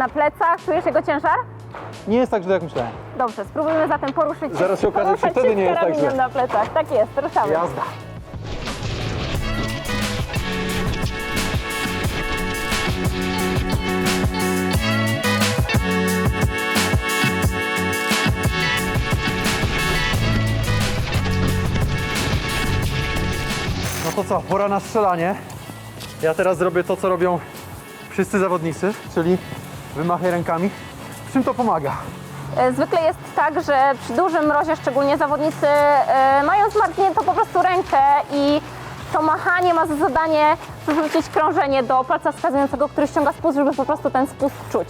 na plecach. Czujesz jego ciężar? Nie jest tak źle, jak myślałem. Dobrze, spróbujmy zatem poruszyć Zaraz się okaże, że poruszać wtedy nie jest tak karabinem źle. na plecach. Tak jest, ruszamy. Jazda. No to co, pora na strzelanie. Ja teraz zrobię to, co robią wszyscy zawodnicy, czyli wymachaj rękami. W czym to pomaga? E, Zwykle jest tak, że przy dużym mrozie szczególnie zawodnicy e, mają zmarzniętą po prostu rękę i to machanie ma za zadanie przywrócić krążenie do palca wskazującego, który ściąga spust, żeby po prostu ten spust czuć.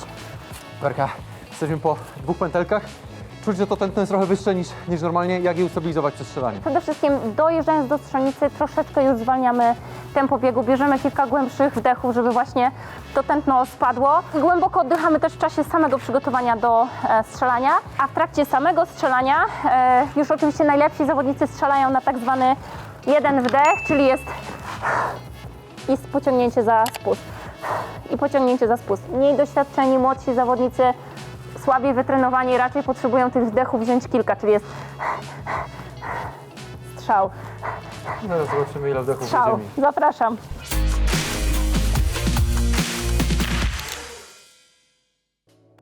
Werka, jesteśmy po dwóch pętelkach. Czuć, że to tętno jest trochę wyższe niż, niż normalnie. Jak je ustabilizować przed strzelaniem? Przede wszystkim dojeżdżając do strzelnicy troszeczkę już zwalniamy tempo biegu, bierzemy kilka głębszych wdechów, żeby właśnie to tętno spadło. Głęboko oddychamy też w czasie samego przygotowania do e, strzelania, a w trakcie samego strzelania e, już oczywiście najlepsi zawodnicy strzelają na tak zwany jeden wdech, czyli jest i pociągnięcie za spust. I pociągnięcie za spust. Mniej doświadczeni, młodsi zawodnicy, słabiej wytrenowani, raczej potrzebują tych wdechów wziąć kilka, czyli jest strzał, Zaraz zobaczymy, ile wdechów strzał. będzie mi. Zapraszam.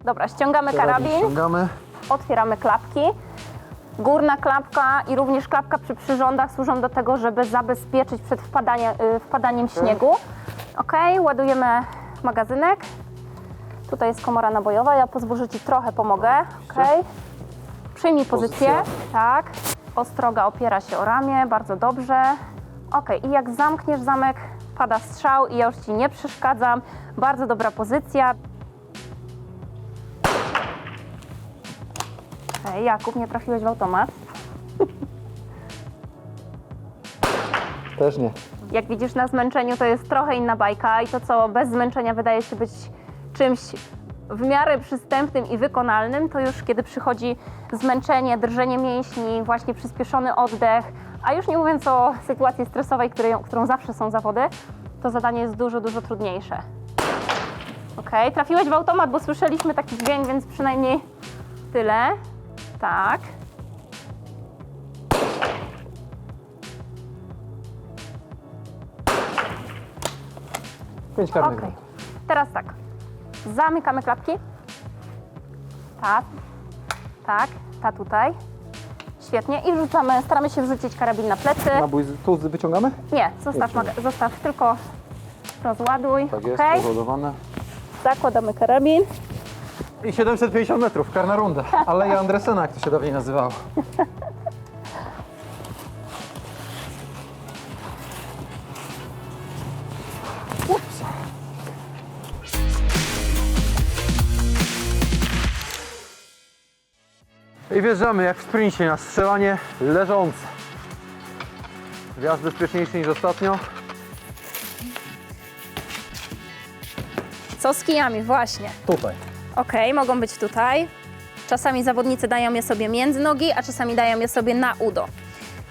Dobra, ściągamy karabin, Ściągamy. otwieramy klapki. Górna klapka i również klapka przy przyrządach służą do tego, żeby zabezpieczyć przed y, wpadaniem śniegu. Ok, ładujemy magazynek. Tutaj jest komora nabojowa, ja pozwól, że Ci trochę pomogę. Ok. Przyjmij pozycję. Tak. Ostroga opiera się o ramię, bardzo dobrze. Ok, i jak zamkniesz zamek, pada strzał i ja już Ci nie przeszkadzam. Bardzo dobra pozycja. Ej, Jakub, nie trafiłeś w automat. Też nie. Jak widzisz na zmęczeniu, to jest trochę inna bajka i to, co bez zmęczenia wydaje się być czymś w miarę przystępnym i wykonalnym, to już kiedy przychodzi zmęczenie, drżenie mięśni, właśnie przyspieszony oddech, a już nie mówiąc o sytuacji stresowej, której, którą zawsze są zawody, to zadanie jest dużo, dużo trudniejsze. Ok, trafiłeś w automat, bo słyszeliśmy taki dźwięk, więc przynajmniej tyle. Tak. Pięć karnych. Okej. Teraz tak. Zamykamy klapki. Tak. Tak. Ta tutaj. Świetnie. I wrzucamy, staramy się wrzucić karabin na plecy. Nabój z- tu wyciągamy? Nie, zostaw, maga- zostaw tylko rozładuj. Tak jest, Okej. rozładowane. Zakładamy karabin. I 750 metrów, karna runda. Aleja Andresena, jak to się dawniej nazywało. I wjeżdżamy jak w sprincie na strzelanie leżące. Wjazd bezpieczniejszy niż ostatnio. Co z kijami? Właśnie. Tutaj. Ok, mogą być tutaj. Czasami zawodnicy dają je sobie między nogi, a czasami dają je sobie na udo.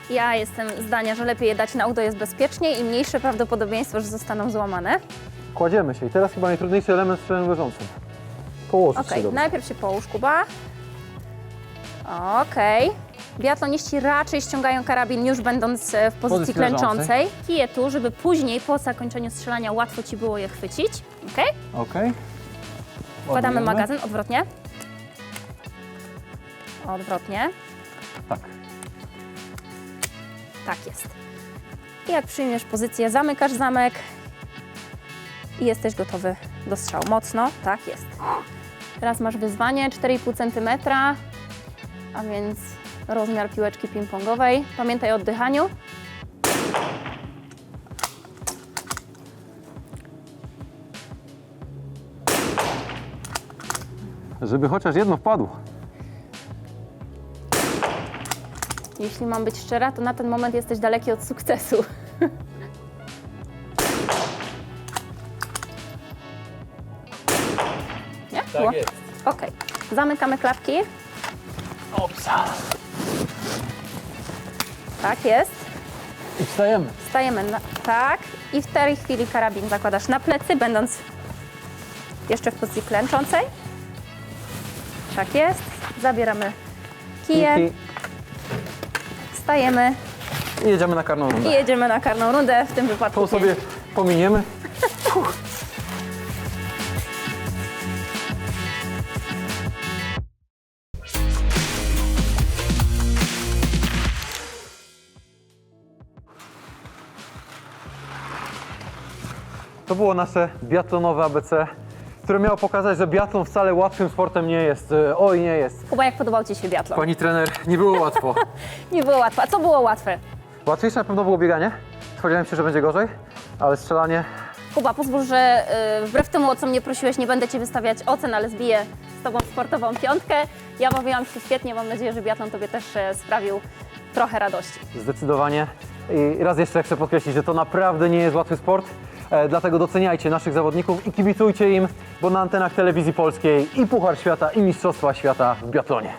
Ja jestem zdania, że lepiej je dać na udo jest bezpieczniej i mniejsze prawdopodobieństwo, że zostaną złamane. Kładziemy się i teraz chyba najtrudniejszy element w strzelaniu leżącym. Położyć Okej, się dobrze. najpierw się połóż, Kuba. Okej. Biatloniści raczej ściągają karabin już będąc e, w pozycji Pozycji klęczącej. Kije tu, żeby później po zakończeniu strzelania łatwo Ci było je chwycić. Okej? Okej. Wkładamy Ładujemy. magazyn odwrotnie. Odwrotnie. Tak. Tak jest. I jak przyjmiesz pozycję, zamykasz zamek i jesteś gotowy do strzału. Mocno, tak jest. Teraz masz wyzwanie 4,5 cm, a więc rozmiar piłeczki ping-pongowej. Pamiętaj o oddychaniu. Żeby chociaż jedno wpadło. Jeśli mam być szczera, to na ten moment jesteś daleki od sukcesu. Nie? Było? jest. Okej. Zamykamy klapki. Opsa. Tak jest. I wstajemy. Stajemy na, tak i w tej chwili karabin zakładasz na plecy, będąc Jeszcze w pozycji klęczącej. Tak jest. Zabieramy kije, Kiki. stajemy I jedziemy na karną i rundę. jedziemy na karną rundę. W tym wypadku To sobie pominiemy. To było nasze biatlonowe ABC, które miało pokazać, że biatlon wcale łatwym sportem nie jest. E, Oj, nie jest. Kuba, jak podobał Ci się biatlon? Pani trener, nie było łatwo. Nie było łatwe. A co było łatwe? Łatwiejsze na pewno było bieganie. Spodziewałem się, że będzie gorzej, ale strzelanie Kuba, pozwól, że y, wbrew temu, o co mnie prosiłeś, nie będę Ci wystawiać ocen, ale zbiję z Tobą sportową piątkę. Ja bawiłam się świetnie, mam nadzieję, że biatlon Tobie też e, sprawił trochę radości. Zdecydowanie. I raz jeszcze chcę podkreślić, że to naprawdę nie jest łatwy sport. E, dlatego doceniajcie naszych zawodników i kibicujcie im, bo na antenach telewizji polskiej i Puchar Świata, i Mistrzostwa Świata w biatlonie.